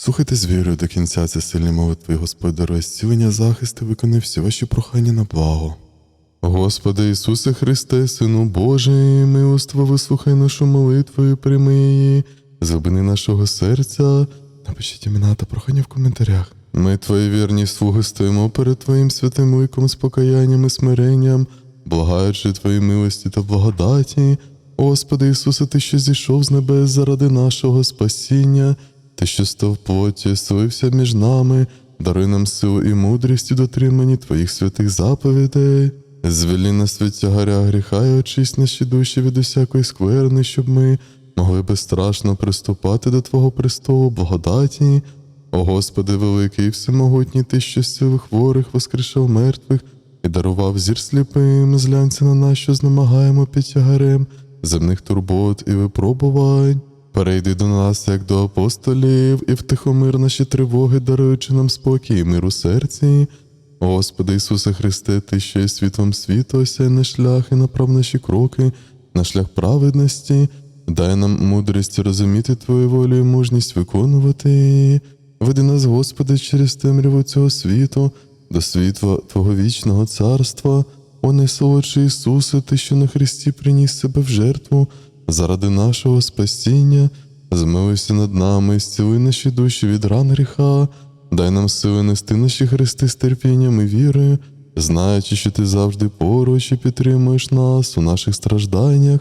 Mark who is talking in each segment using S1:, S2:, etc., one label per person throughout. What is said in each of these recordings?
S1: Слухайте з вірою до кінця це сильні молитви, Господь дарує зцілення, захист і виконує всі ваші прохання на благо. Господи Ісусе Христе, Сину Божий, милоство вислухай нашу молитву і прийми її, глибини нашого серця. Напишіть імена та прохання в коментарях. Ми, твої вірні слуги, стоїмо перед Твоїм святим ликом з покаянням і смиренням, благаючи Твої милості та благодаті. Господи Ісусе, Ти, що зійшов з небес заради нашого спасіння, Ти, що став плоті, слився між нами, даруй нам силу і мудрість у дотриманні Твоїх святих заповідей. Звелі нас від тягаря гріха і очисть наші душі від усякої скверни, щоб ми могли безстрашно приступати до Твого престолу благодаті. О Господи, великий і всемогутній, Ти, що зцілив хворих, воскрешав мертвих і дарував зір сліпим, зглянься на нас, що знемагаємо під тягарем земних турбот і випробувань. Перейди до нас, як до апостолів, і втихомир наші тривоги, даруючи нам спокій і мир у серці. Господи Ісусе Христе, Ти, що є світлом світу, осяй на шлях і направ наші кроки, на шлях праведності, дай нам мудрість розуміти Твою волю і мужність виконувати. Веди нас, Господи, через темряву цього світу, до світла Твого вічного царства, о найсолодший Ісусе, Ти, що на Христі приніс себе в жертву заради нашого спасіння, змилуйся над нами, зціли наші душі від ран гріха, дай нам сили нести наші хрести з терпінням і вірою, знаючи, що Ти завжди поруч і підтримуєш нас у наших стражданнях.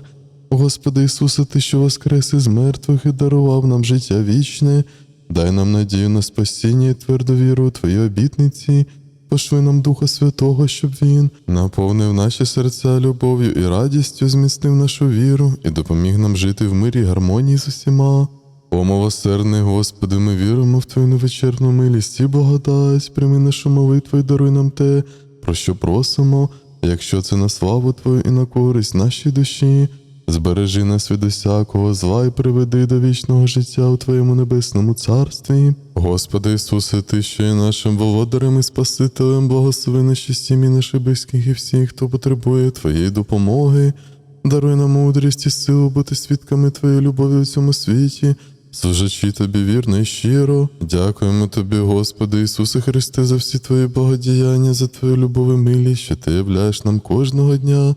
S1: Господи Ісусе, Ти, що воскрес із мертвих і дарував нам життя вічне, дай нам надію на спасіння і тверду віру у Твої обітниці. Пошли нам Духа Святого, щоб Він наповнив наші серця любов'ю і радістю, зміцнив нашу віру і допоміг нам жити в мирі й гармонії з усіма. О, милосердний Господи, ми віримо в Твою невичерпну милість і благодать, прийми нашу молитву і даруй нам те, про що просимо, якщо це на славу Твою і на користь нашій душі. Збережи нас від усякого зла і приведи до вічного життя у Твоєму небесному царстві. Господи Ісусе, Ти, що є нашим володарем і Спасителем, благослови наші сім'ї, наших близьких і всіх, хто потребує Твоєї допомоги. Даруй нам мудрість і силу бути свідками Твоєї любові у цьому світі, служачи Тобі вірно і щиро. Дякуємо Тобі, Господи Ісусе Христе, за всі Твої благодіяння, за Твою любов і милість, що Ти являєш нам кожного дня.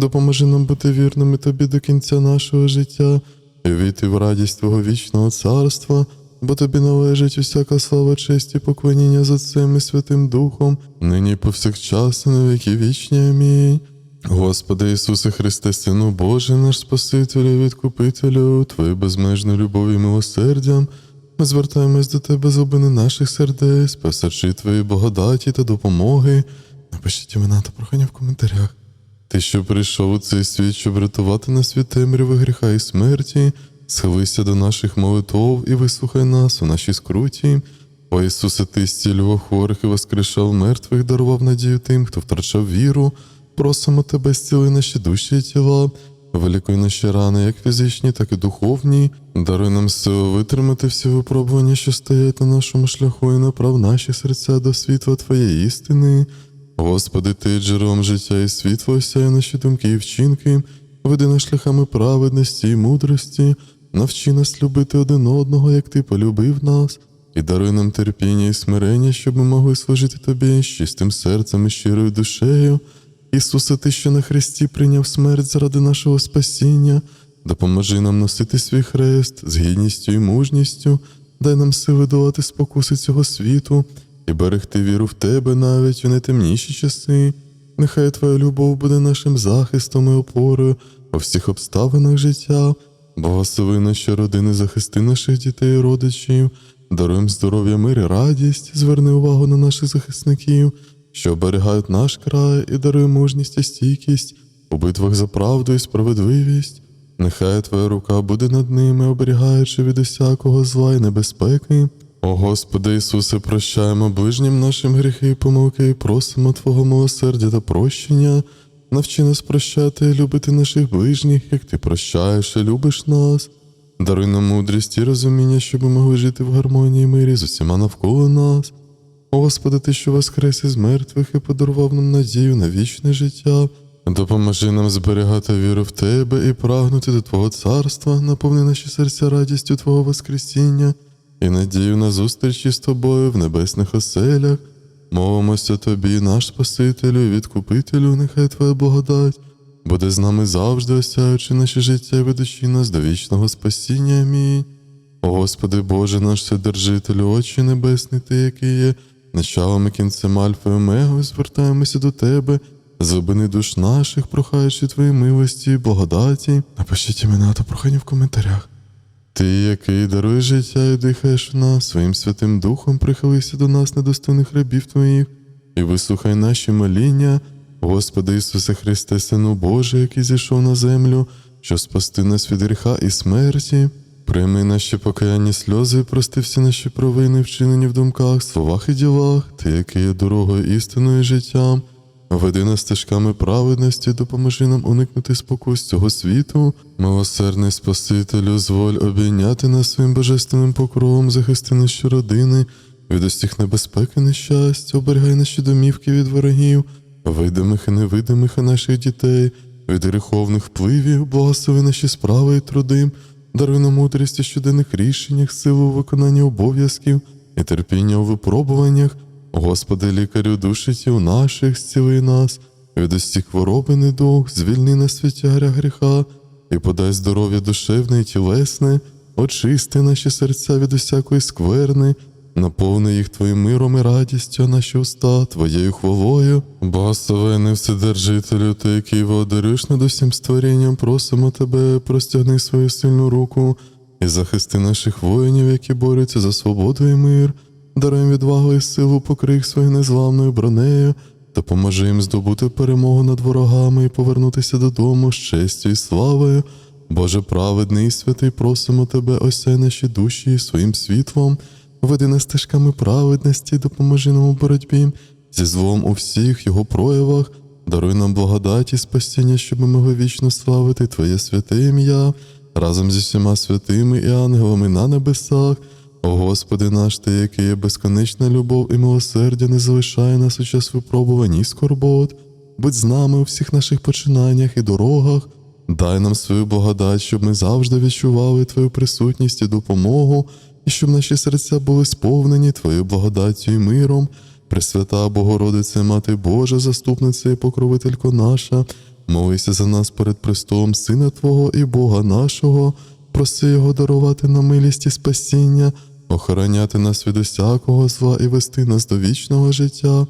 S1: Допоможи нам бути вірними тобі до кінця нашого життя і війти в радість Твого вічного царства, бо тобі належить усяка слава, честь і поклоніння за Отцем і Святим Духом, нині повсякчас і на віки вічні. Амінь. Господи Ісусе Христе, Сину Божий, наш Спасителю і Відкупителю, Твою безмежну любов і милосердям, ми звертаємось до Тебе з глибини наших сердець, просячи Твої благодаті та допомоги. Напишіть імена та прохання в коментарях. Ти, що прийшов у цей світ, щоб рятувати нас від темряви гріха і смерті, схилися до наших молитов і вислухай нас у нашій скруті. О Ісусе, Ти зцілював хворих і воскрешав мертвих, дарував надію тим, хто втрачав віру. Просимо Тебе, зціли наші душі і тіла, вилікуй наші рани, як фізичні, так і духовні. Даруй нам силу витримати всі випробування, що стоять на нашому шляху, і направ наші серця до світла Твоєї істини. Господи, Ти джерелом життя і світла, осяй наші думки і вчинки, веди нас шляхами праведності і мудрості, навчи нас любити один одного, як Ти полюбив нас, і даруй нам терпіння і смирення, щоб ми могли служити Тобі з чистим серцем і щирою душею. Ісусе, Ти, що на Христі прийняв смерть заради нашого спасіння, допоможи нам носити свій хрест з гідністю і мужністю, дай нам сили долати спокуси цього світу і берегти віру в тебе навіть у найтемніші часи. Нехай Твоя любов буде нашим захистом і опорою у всіх обставинах життя. Благослови наші родини, захисти наших дітей і родичів, даруємо здоров'я, мир і радість, зверни увагу на наших захисників, що оберігають наш край і дарує мужність і стійкість у битвах за правду і справедливість. Нехай Твоя рука буде над ними, оберігаючи від усякого зла і небезпеки. О Господи Ісусе, прощаємо ближнім нашим гріхи і помилки і просимо Твого милосердя та прощення. Навчи нас прощати і любити наших ближніх, як Ти прощаєш і любиш нас. Даруй нам мудрість і розуміння, щоб ми могли жити в гармонії і мирі з усіма навколо нас. О Господи, Ти, що воскрес із мертвих і подарував нам надію на вічне життя. Допоможи нам зберігати віру в Тебе і прагнути до Твого царства, наповни наші серця радістю Твого Воскресіння і надію на зустрічі з тобою в небесних оселях. Мовимося тобі, наш Спасителю і відкупителю, нехай Твоя благодать буде з нами завжди, осяючи наше життя і ведучи нас до вічного спасіння. Амінь. Господи Боже наш Вседержителю, очі небесні, Ти, який є, началом і кінцем Альфа і Омегою, звертаємося до Тебе, зубини душ наших, прохаючи Твої милості і благодаті. Напишіть імена та прохання в коментарях. Ти, який даруєш життя і дихаєш в нас, своїм святим Духом прихилися до нас, недостойних рабів Твоїх, і вислухай наші моління, Господи Ісусе Христе, Сину Божий, який зійшов на землю, що спасти нас від гріха і смерті. Прийми наші покаянні сльози, і прости всі наші провини, вчинені в думках, словах і ділах, Ти, який є дорогою істиною життям, веди нас стежками праведності, допоможи нам уникнути спокус цього світу. Милосердний Спасителю, зволь обійняти нас своїм божественним покровом, захисти наші родини, від усіх небезпек і нещастя, оберігай наші домівки від ворогів, видимих і невидимих і наших дітей, від гріховних впливів, благослови наші справи і труди, даруй нам мудрість у щоденних рішеннях, силу у виконанні обов'язків і терпіння у випробуваннях. Господи, лікарю душі тіл наших, зціли нас, від усіх хвороб і недуг, звільни нас від гріха, і подай здоров'я душевне і тілесне, очисти наші серця від усякої скверни, наповни їх Твоїм миром і радістю, наші уста Твоєю хвалою. Благословений Вседержителю, Ти, який володарюєш над усім створінням, просимо Тебе, простягни свою сильну руку і захисти наших воїнів, які борються за свободу і мир. Даруй відвагу і силу, покрий їх своєю незламною бронею, допоможи їм здобути перемогу над ворогами і повернутися додому з честю і славою. Боже праведний і святий, просимо Тебе, осяй наші душі своїм світлом, веди нас стежками праведності, допоможи нам у боротьбі зі злом у всіх його проявах, даруй нам благодать і спасіння, щоб ми могли вічно славити Твоє святе ім'я разом зі всіма святими і ангелами на небесах. Господи наш, Ти, який є безконечна любов і милосердя, не залишає нас у час випробувань і скорбот. Будь з нами у всіх наших починаннях і дорогах. Дай нам свою благодать, щоб ми завжди відчували Твою присутність і допомогу, і щоб наші серця були сповнені Твоєю благодаттю і миром. Пресвята Богородице, Мати Божа, заступниця і покровителько наша, молися за нас перед престолом Сина Твого і Бога нашого, проси Його дарувати нам милість і спасіння, охороняти нас від усякого зла і вести нас до вічного життя.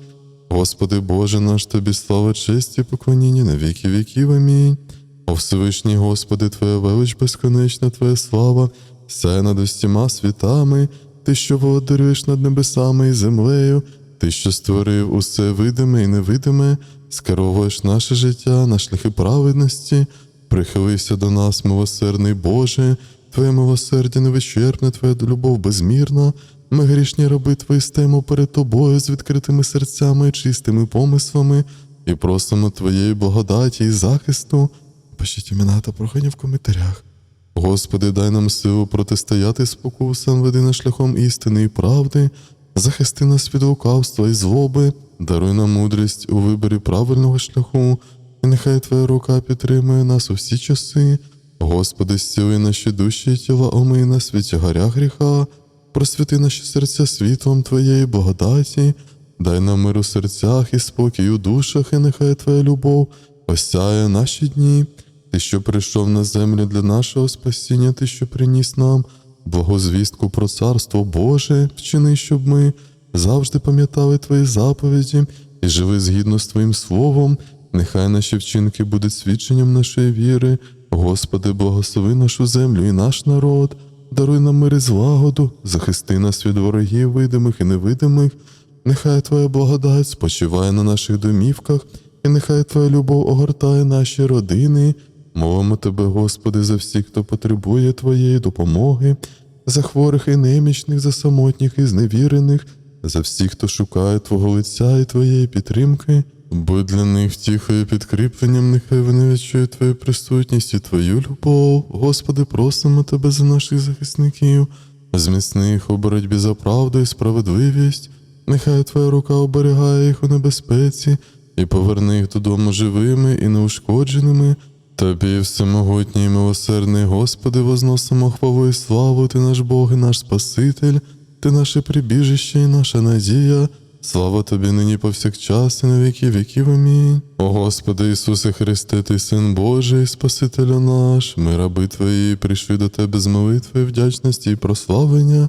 S1: Господи Боже наш, Тобі слава, честь і поклоніння на віки віків. Амінь. О Всевишній Господи, Твоя велич безконечна, Твоя слава, все над усіма світами, Ти, що володарюєш над небесами і землею, Ти, що створив усе видиме і невидиме, скеровуєш наше життя на шляхи праведності, прихилився до нас, милосердний Боже, Твоє милосердя невичерпне, Твоя любов безмірна. Ми грішні раби Твої стемо перед Тобою з відкритими серцями і чистими помислами, і просимо Твоєї благодаті і захисту. Пишіть імена та прохання в коментарях. Господи, дай нам силу протистояти спокусам, веди нас шляхом істини і правди, захисти нас від лукавства і злоби, даруй нам мудрість у виборі правильного шляху, і нехай Твоя рука підтримує нас у всі часи. Господи, зціли наші душі і тіла, омий нас від гріха, просвіти наші серця світлом Твоєї благодаті, дай нам мир у серцях і спокій у душах, і нехай Твоя любов осяє наші дні. Ти, що прийшов на землю для нашого спасіння, ти, що приніс нам благозвістку про Царство Боже, вчини, щоб ми завжди пам'ятали Твої заповіді і жили згідно з Твоїм Словом. Нехай наші вчинки будуть свідченням нашої віри. Господи, благослови нашу землю і наш народ, даруй нам мир і злагоду, захисти нас від ворогів, видимих і невидимих. Нехай Твоя благодать спочиває на наших домівках, і нехай Твоя любов огортає наші родини. Мовимо Тебе, Господи, за всіх, хто потребує Твоєї допомоги, за хворих і немічних, за самотніх і зневірених, за всіх, хто шукає Твого лиця і Твоєї підтримки. Будь для них втіхою підкріпленням, нехай вони відчують Твою присутність і Твою любов. Господи, просимо Тебе за наших захисників, зміцни їх у боротьбі за правду і справедливість. Нехай Твоя рука оберігає їх у небезпеці і поверни їх додому живими і неушкодженими. Тобі, всемогутній і милосердний Господи, возносимо хвалу і славу, Ти наш Бог і наш Спаситель, Ти наше прибіжище і наша надія. Слава тобі нині повсякчас і на віки віків. Амінь. О Господи Ісусе Христе, Ти Син Божий, Спасителю наш, ми раби Твої, прийшли до Тебе з молитвою, вдячності і прославлення.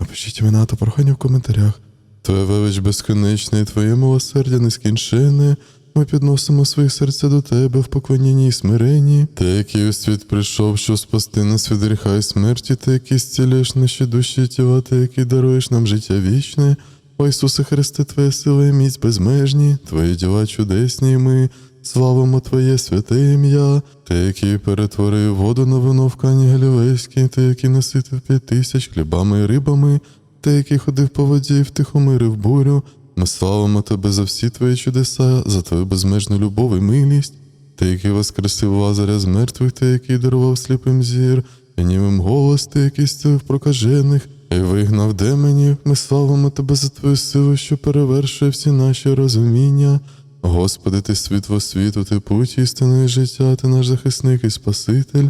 S1: Напишіть імена та прохання в коментарях. Твоя велич безконечна і Твоє милосердя нескінченне. Ми підносимо свої серця до Тебе в поклонінні і смиренні. Ти, який у світ прийшов, щоб спасти нас від гріха і смерті, ти, який зцілиш наші душі тіла, ти, який даруєш нам життя вічне. О Ісусе Христе, Твоя сила і міць безмежні, Твої діла чудесні, і ми славимо Твоє святе ім'я, Ти, який перетворив воду на вино в кані Галілейській, Ти, який наситив п'ять тисяч хлібами і рибами, Ти, який ходив по воді і втихомирив бурю. Ми славимо Тебе за всі Твої чудеса, за Твою безмежну любов і милість. Ти, який воскресив Лазаря з мертвих, ти, який дарував сліпим зір, і німим голос, ти, який зцілив прокажених, і вигнав демонів. Ми славимо Тебе за Твою силу, що перевершує всі наші розуміння. Господи, Ти світло світу, Ти путь істини життя, Ти наш захисник і Спаситель.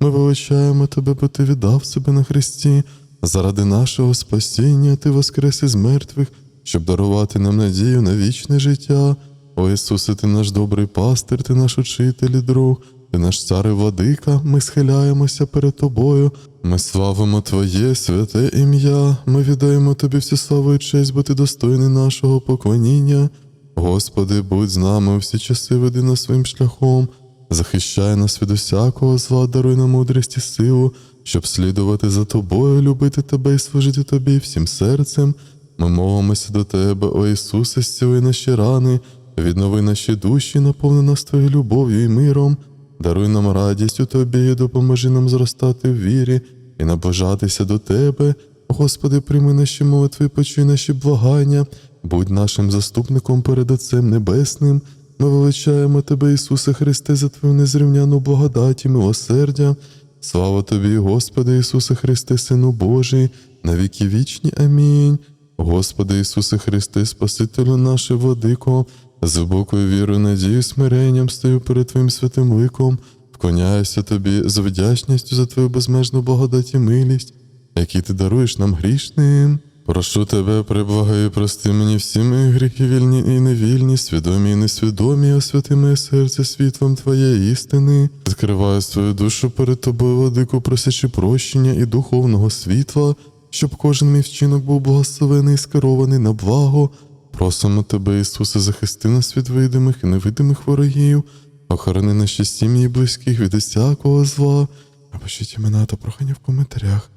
S1: Ми величаємо Тебе, бо Ти віддав себе на Христі. Заради нашого спасіння Ти воскрес із мертвих, щоб дарувати нам надію на вічне життя. О Ісусе, Ти наш добрий пастир, Ти наш учитель і друг, Ти наш цар і владика, ми схиляємося перед Тобою, ми славимо Твоє святе ім'я, ми віддаємо Тобі всю славу і честь, бо Ти достойний нашого поклоніння. Господи, будь з нами всі часи, веди нас своїм шляхом, захищай нас від усякого зла, даруй нам мудрість і силу, щоб слідувати за Тобою, любити Тебе і служити Тобі всім серцем. Ми молимося до Тебе, о Ісусе, зціли наші рани, віднови наші душі, наповни нас Твоєю любов'ю і миром, даруй нам радість у Тобі допоможи нам зростати в вірі і наближатися до Тебе. Господи, прийми наші молитви, почуй наші благання, будь нашим заступником перед Отцем Небесним. Ми величаємо Тебе, Ісусе Христе, за Твою незрівняну благодать і милосердя. Слава Тобі, Господи Ісусе Христе, Сину Божий, на віки вічні. Амінь. Господи Ісусе Христе, Спасителю наше владико, з глибокою вірою, надією, смиренням стою перед Твоїм святим ликом, вклоняюся Тобі з вдячністю за Твою безмежну благодать і милість, які Ти даруєш нам грішним. Прошу тебе, приблагаю, прости мені всі мої гріхи вільні і невільні, свідомі і несвідомі, освяти моє серце світлом Твоєї істини. Відкриваю свою душу перед тобою, владику, просячи прощення і духовного світла, щоб кожен мій вчинок був благословений і скерований на благо. Просимо тебе, Ісусе, захисти нас від видимих і невидимих ворогів, охорони наші сім'ї близьких від усякого зла. Напишіть імена та прохання в коментарях.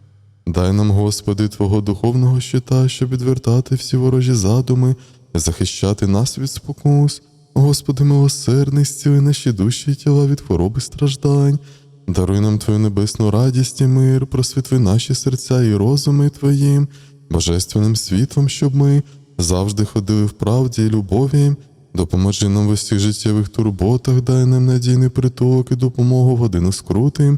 S1: Дай нам, Господи, Твого духовного щита, щоб відвертати всі ворожі задуми, захищати нас від спокус. Господи, милосердний, зціли наші душі і тіла від хвороби страждань. Даруй нам Твою небесну радість і мир, просвітли наші серця і розуми Твоїм, божественним світлом, щоб ми завжди ходили в правді і любові. Допоможи нам в усіх життєвих турботах, дай нам надійний притулок і допомогу в годину скрути.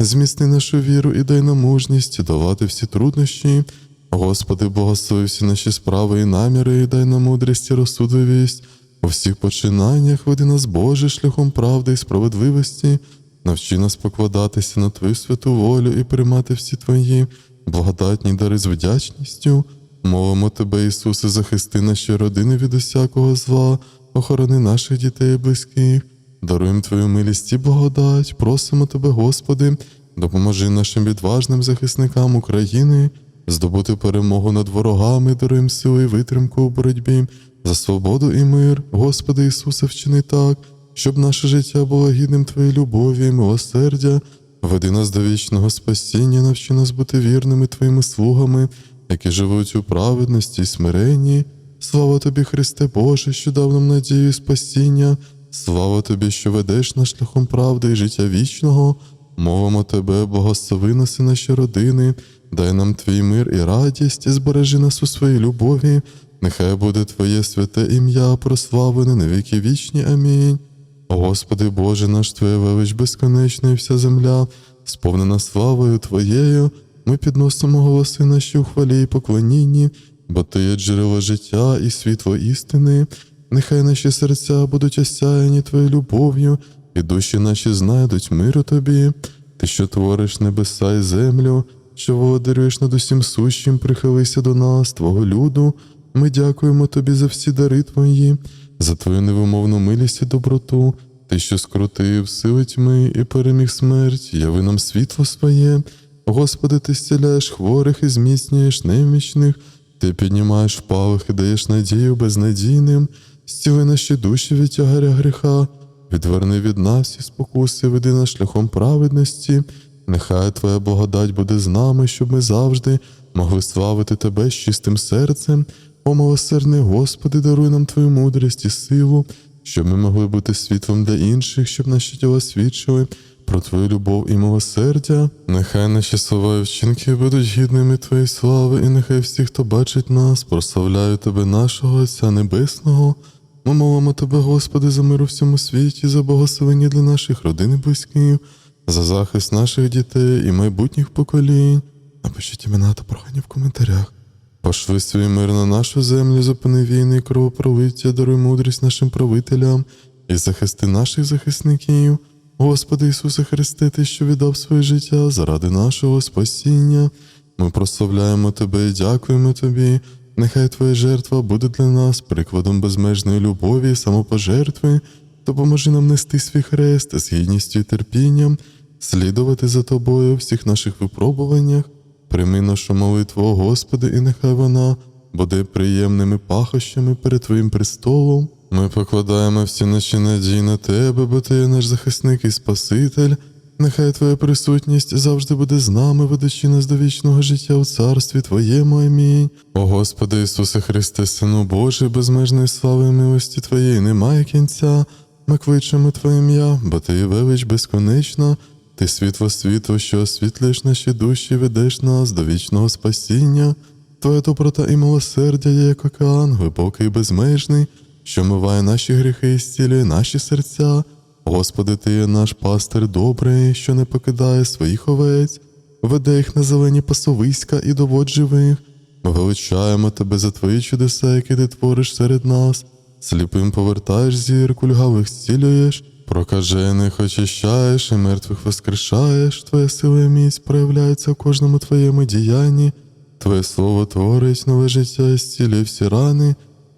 S1: Зміцни нашу віру і дай нам мужність давати всі труднощі. Господи, благослови всі наші справи і наміри, і дай нам мудрість і розсудливість. У всіх починаннях веди нас, Боже, шляхом правди і справедливості. Навчи нас покладатися на Твою святу волю і приймати всі Твої благодатні дари з вдячністю. Молимо Тебе, Ісусе, захисти наші родини від усякого зла, охорони наших дітей і близьких. Даруємо Твою милість і благодать, просимо Тебе, Господи, допоможи нашим відважним захисникам України здобути перемогу над ворогами, даруємо силу і витримку у боротьбі за свободу і мир. Господи Ісусе, вчини так, щоб наше життя було гідним Твоєї любові і милосердя. Веди нас до вічного спасіння, навчи нас бути вірними Твоїми слугами, які живуть у праведності і смиренні. Слава тобі, Христе Боже, що дав нам надію і спасіння. Слава тобі, що ведеш нас шляхом правди і життя вічного. Мовимо тебе, благослови нас і наші родини, дай нам твій мир і радість, і збережи нас у своїй любові. Нехай буде Твоє святе ім'я прославлене на віки вічні. Амінь. Господи Боже наш Твоя велич безконечна і вся земля, сповнена славою Твоєю, ми підносимо голоси наші у хвалі і поклонінні, бо Ти є джерело життя і світло істини. Нехай наші серця будуть осяяні Твоєю любов'ю, і душі наші знайдуть миру тобі. Ти, що твориш небеса і землю, що володарюєш над усім сущим, прихилися до нас, Твого люду. Ми дякуємо тобі за всі дари твої, за твою невимовну милість і доброту. Ти, що скрутив сили тьми і переміг смерть, яви нам світло своє. Господи, ти зціляєш хворих і зміцнюєш немічних, ти піднімаєш впалих і даєш надію безнадійним, зціли наші душі від тягаря гріха, відверни від нас всі спокуси, веди нас шляхом праведності. Нехай Твоя благодать буде з нами, щоб ми завжди могли славити Тебе з чистим серцем. О, милосердний Господи, даруй нам Твою мудрість і силу, щоб ми могли бути світлом для інших, щоб наші тіла свідчили про Твою любов і милосердя. Нехай наші слова і вчинки будуть гідними Твоєї слави, і нехай всі, хто бачить нас, прославляють Тебе, нашого Отця Небесного. Ми молимо Тебе, Господи, за мир у всьому світі, за благословення для наших родин і близьких, за захист наших дітей і майбутніх поколінь. Напишіть імена та прохання в коментарях. Пошли свій мир на нашу землю, зупини війни і кровопролиття, даруй мудрість нашим правителям і захисти наших захисників. Господи Ісусе Христе, Ти, що віддав своє життя заради нашого спасіння. Ми прославляємо Тебе і дякуємо Тобі. Нехай Твоя жертва буде для нас прикладом безмежної любові і самопожертви. Допоможи нам нести свій хрест з гідністю і терпінням, слідувати за Тобою у всіх наших випробуваннях. Прийми нашу молитву, Господи, і нехай вона буде приємними пахощами перед Твоїм престолом. Ми покладаємо всі наші надії на Тебе, бо Ти є наш захисник і Спаситель. Нехай Твоя присутність завжди буде з нами, ведучи нас до вічного життя у царстві Твоєму. Амінь. О Господи Ісусе Христе, Сину Божий, безмежної слави і милості Твоєї немає кінця. Ми кличемо Твоє ім'я, бо Ти велич безконечна. Ти світло світу, що освітлюєш наші душі, ведеш нас до вічного спасіння. Твоя доброта і милосердя є як океан, глибокий і безмежний, що миває наші гріхи і зцілює наші серця. Господи, Ти є наш пастир добрий, що не покидає своїх овець, веде їх на зелені пасовиська і доводь живих. Ми величаємо Тебе за Твої чудеса, які ти твориш серед нас. Сліпим повертаєш зір, кульгавих зцілюєш, прокажених очищаєш і мертвих воскрешаєш. Твоя сила і міць проявляється в кожному твоєму діянні. Твоє слово творить нове життя і зцілює всі рани.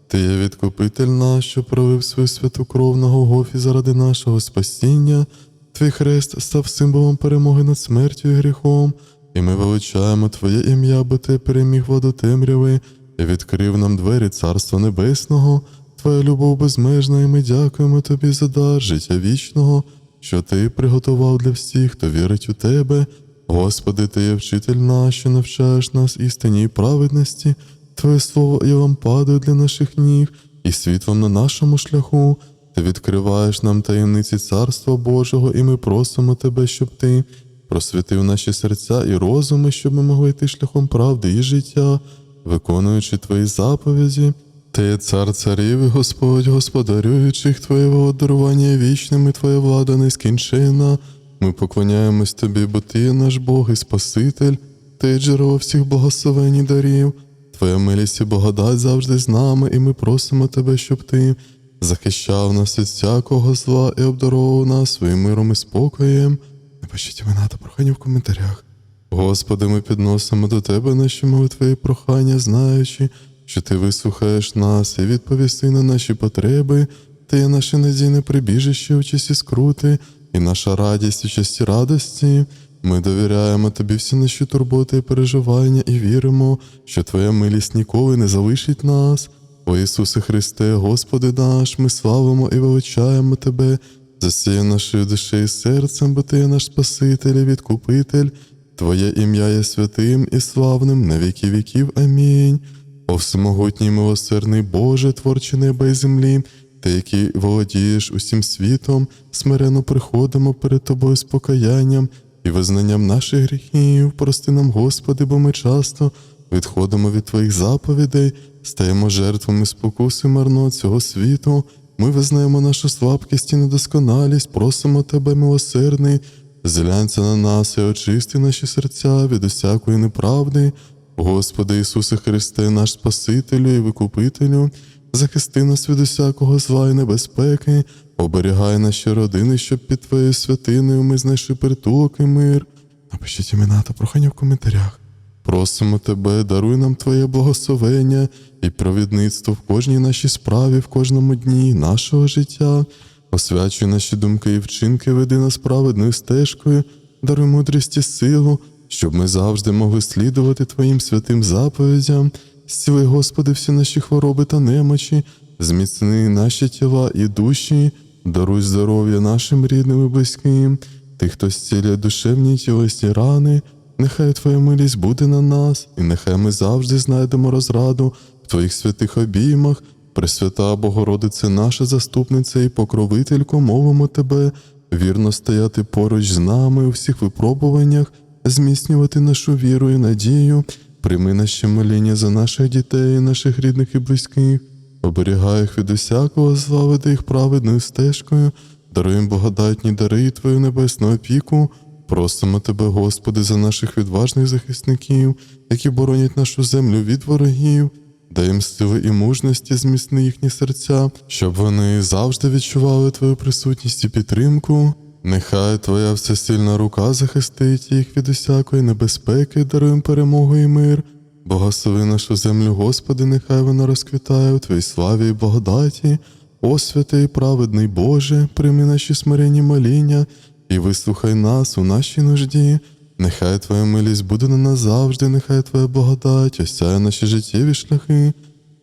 S1: Ти є відкупитель наш, що пролив свою святу кров на Голгофі заради нашого спасіння. Твій хрест став символом перемоги над смертю і гріхом, і ми величаємо Твоє ім'я, бо Ти переміг воду темряви і відкрив нам двері Царства Небесного. Твоя любов безмежна, і ми дякуємо Тобі за дар життя вічного, що Ти приготував для всіх, хто вірить у Тебе. Господи, Ти є вчитель наш, що навчаєш нас істині і праведності. Твоє слово є лампадою для наших ніг і світлом на нашому шляху. Ти відкриваєш нам таємниці Царства Божого, і ми просимо Тебе, щоб Ти просвітив наші серця і розуми, щоб ми могли йти шляхом правди і життя, виконуючи Твої заповіді. Ти цар царів і Господь, господарюючих Твоє володарування вічним, і Твоя влада нескінченна. Ми поклоняємось Тобі, бо Ти наш Бог і Спаситель, Ти джерело всіх благословень і дарів. Твоя милість і благодать завжди з нами, і ми просимо Тебе, щоб Ти захищав нас від всякого зла і обдаровував нас своїм миром і спокоєм. Напишіть імена та прохання в коментарях. Господи, ми підносимо до Тебе наші молитви і прохання, знаючи, що Ти вислухаєш нас і відповісти на наші потреби, Ти є наше надійне прибіжище у часі скрути, і наша радість у часі радості. Ми довіряємо Тобі всі наші турботи і переживання і віримо, що Твоя милість ніколи не залишить нас. О Ісусе Христе, Господи наш, ми славимо і величаємо Тебе, засіяй нашою душею і серцем, бо Ти є наш Спаситель і відкупитель. Твоє ім'я є святим і славним на віки віків. Амінь. О всемогутній милосердний Боже, творче неба і землі, ти, який володієш усім світом, смирено приходимо перед Тобою з покаянням і визнанням наших гріхів. Прости нам, Господи, бо ми часто відходимо від Твоїх заповідей, стаємо жертвами спокуси марно цього світу. Ми визнаємо нашу слабкість і недосконалість, просимо Тебе, милосердний, зглянься на нас і очисти наші серця від усякої неправди. Господи Ісусе Христе, наш Спасителю і Викупителю, захисти нас від усякого зла і небезпеки, оберігай наші родини, щоб під Твоєю святиною ми знайшли притулок і мир. Напишіть імена та прохання в коментарях. Просимо тебе, даруй нам Твоє благословення і провідництво в кожній нашій справі, в кожному дні нашого життя. Освячуй наші думки і вчинки, веди нас праведною стежкою, даруй мудрість і силу, щоб ми завжди могли слідувати Твоїм святим заповідям. Зціли, Господи, всі наші хвороби та немочі, зміцни наші тіла і душі, даруй здоров'я нашим рідним і близьким, тих, хто зцілює душевні тілесні рани. Нехай Твоя милість буде на нас, і нехай ми завжди знайдемо розраду в Твоїх святих обіймах. Пресвята Богородице, наша заступниця і покровителько, мовимо Тебе, вірно стояти поруч з нами у всіх випробуваннях, зміцнювати нашу віру і надію, прийми наші моління за наших дітей, наших рідних і близьких, оберігай їх від усякого зла, веди їх праведною стежкою, даруй їм благодатні дари і Твою небесну опіку. Просимо Тебе, Господи, за наших відважних захисників, які боронять нашу землю від ворогів. Дай їм сили і мужності, зміцни їхні серця, щоб вони завжди відчували Твою присутність і підтримку. Нехай Твоя всесильна рука захистить їх від усякої небезпеки, даруй перемогу і мир. Благослови нашу землю, Господи, нехай вона розквітає у Твоїй славі і благодаті. О святий і праведний Боже, прийми наші смиренні моління і вислухай нас у нашій нужді. Нехай Твоя милість буде на нас завжди, нехай Твоя благодать осяє наші життєві шляхи.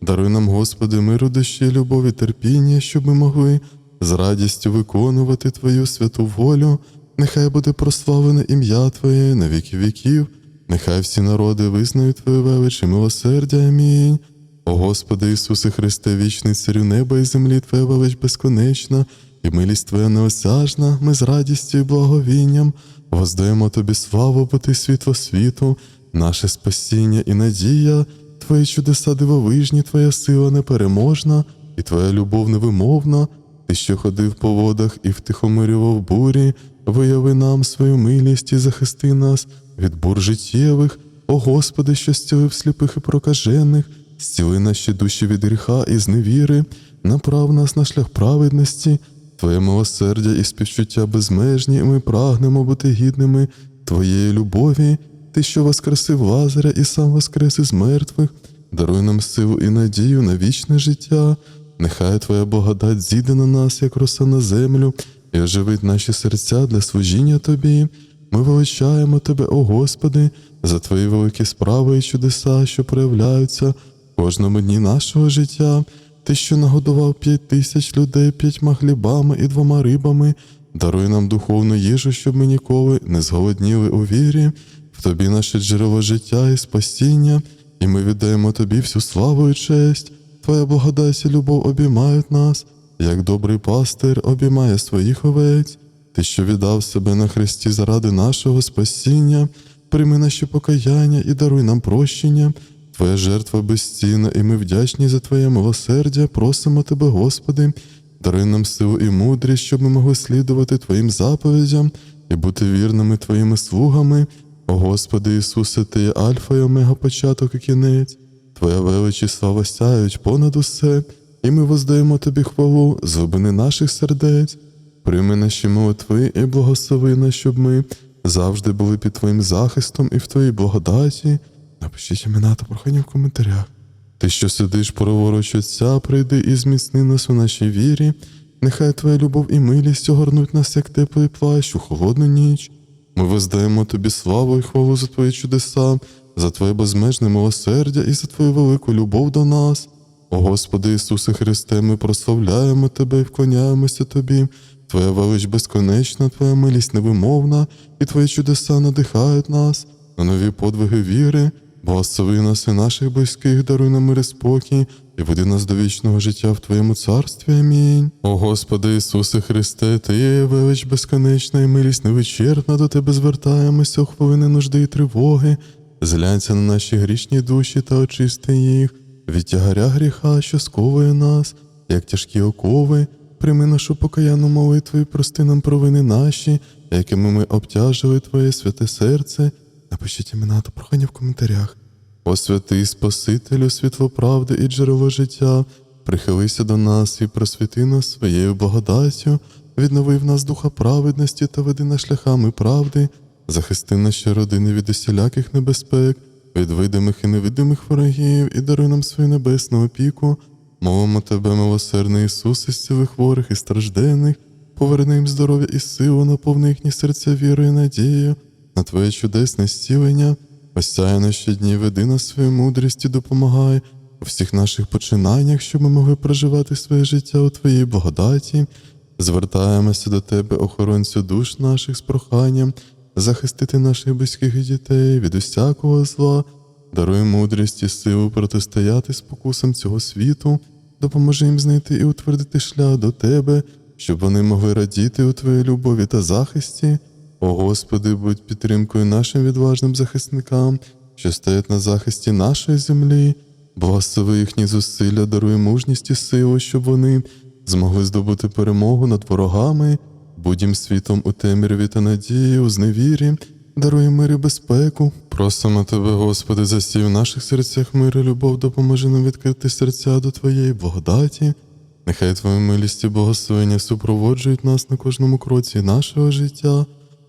S1: Даруй нам, Господи, миру душі, любові, терпіння, щоб ми могли з радістю виконувати Твою святу волю. Нехай буде прославлене ім'я Твоє на віки віків, нехай всі народи визнають Твою велич і милосердя. Амінь. О Господи Ісусе Христе, вічний царю неба і землі, Твоя велич безконечна, і милість Твоя неосяжна, ми з радістю і благовінням воздаємо Тобі славу, бо Ти світло світу, наше спасіння і надія, Твої чудеса дивовижні, Твоя сила непереможна, і Твоя любов невимовна. Ти, що ходив по водах і втихомирював бурі, вияви нам свою милість і захисти нас від бур життєвих, о Господи, що зцілив сліпих і прокажених, зціли наші душі від гріха і зневіри, направ нас на шлях праведності, Твоє милосердя і співчуття безмежні, і ми прагнемо бути гідними Твоєї любові, Ти, що воскресив Лазаря і сам воскрес із мертвих, даруй нам силу і надію на вічне життя. Нехай Твоя благодать зійде на нас, як роса на землю, і оживить наші серця для служіння Тобі. Ми величаємо Тебе, о Господи, за Твої великі справи і чудеса, що проявляються в кожному дні нашого життя. Ти, що нагодував п'ять тисяч людей п'ятьма хлібами і двома рибами, даруй нам духовну їжу, щоб ми ніколи не зголодніли у вірі, в Тобі наше джерело життя і спасіння, і ми віддаємо Тобі всю славу і честь. Твоя благодать і любов обіймають нас, як добрий пастир обіймає своїх овець. Ти, що віддав себе на хресті заради нашого спасіння, прийми наші покаяння і даруй нам прощення. Твоя жертва безцінна, і ми вдячні за Твоє милосердя, просимо Тебе, Господи, даруй нам силу і мудрість, щоб ми могли слідувати Твоїм заповідям і бути вірними Твоїми слугами. О Господи Ісусе, Ти є Альфа і Омега, початок і кінець. Твоя велич і слава сяють понад усе, і ми воздаємо Тобі хвалу з глибини наших сердець. Прийми наші молитви і благослови нас, щоб ми завжди були під Твоїм захистом і в Твоїй благодаті. Напишіть імена та прохання в коментарях. Ти, що сидиш праворуч Отця, прийди і зміцни нас у нашій вірі. Нехай Твоя любов і милість огорнуть нас, як теплий плащ у холодну ніч. Ми воздаємо Тобі славу і хвалу за Твої чудеса, за Твоє безмежне милосердя і за Твою велику любов до нас. О Господи Ісусе Христе, ми прославляємо Тебе і вклоняємося Тобі. Твоя велич безконечна, Твоя милість невимовна, і Твої чудеса надихають нас на нові подвиги віри. Благослови нас і наших близьких, даруй нам мир і спокій, і веди нас до вічного життя в Твоєму царстві. Амінь. О Господи Ісусе Христе, Ти є велич безконечна і милість невичерпна, до Тебе звертаємося у хвилини нужди і тривоги. Зглянься на наші грішні душі та очисти їх від тягаря гріха, що сковує нас, як тяжкі окови. Прийми нашу покаянну молитву і прости нам провини наші, якими ми обтяжили Твоє святе серце. Напишіть імена та прохання в коментарях. О святий Спасителю, світло правди і джерело життя, прихилися до нас і просвіти нас своєю благодаттю, віднови в нас духа праведності та веди нас шляхами правди, захисти наші родини від усіляких небезпек, від видимих і невидимих ворогів, і даруй нам свою небесну опіку. Мовимо тебе, милосердний Ісусе, зціли хворих і стражденних, поверни їм здоров'я і силу, наповни їхні серця вірою і надією на Твоє чудесне зцілення. Осяй наші дні, веди нас свою мудрість і допомагай у всіх наших починаннях, щоб ми могли проживати своє життя у Твоїй благодаті. Звертаємося до Тебе, охоронцю душ наших з проханням, захистити наших близьких і дітей від усякого зла, даруй мудрість і силу протистояти спокусам цього світу, допоможи їм знайти і утвердити шлях до Тебе, щоб вони могли радіти у Твоїй любові та захисті. О Господи, будь підтримкою нашим відважним захисникам, що стоять на захисті нашої землі, благослови їхні зусилля, даруй мужність і силу, щоб вони змогли здобути перемогу над ворогами, будь їм світом у темряві та надії, у зневірі, даруй мир і безпеку. Просимо Тебе, Господи, засій в наших серцях мир і любов, допоможи нам відкрити серця до Твоєї благодаті. Нехай Твоя милість і благословення супроводжують нас на кожному кроці нашого життя.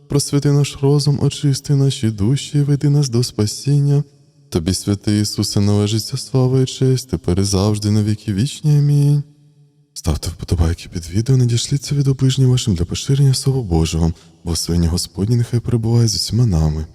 S1: Просвіти наш розум, очисти наші душі, веди нас до спасіння. Тобі, святий Ісусе, належиться слава і честь, тепер і завжди на віки вічні. Амінь. Ставте вподобайки під відео, надішліться від оближнім вашим для поширення Слова Божого, бо Господні нехай перебуває з усіма нами.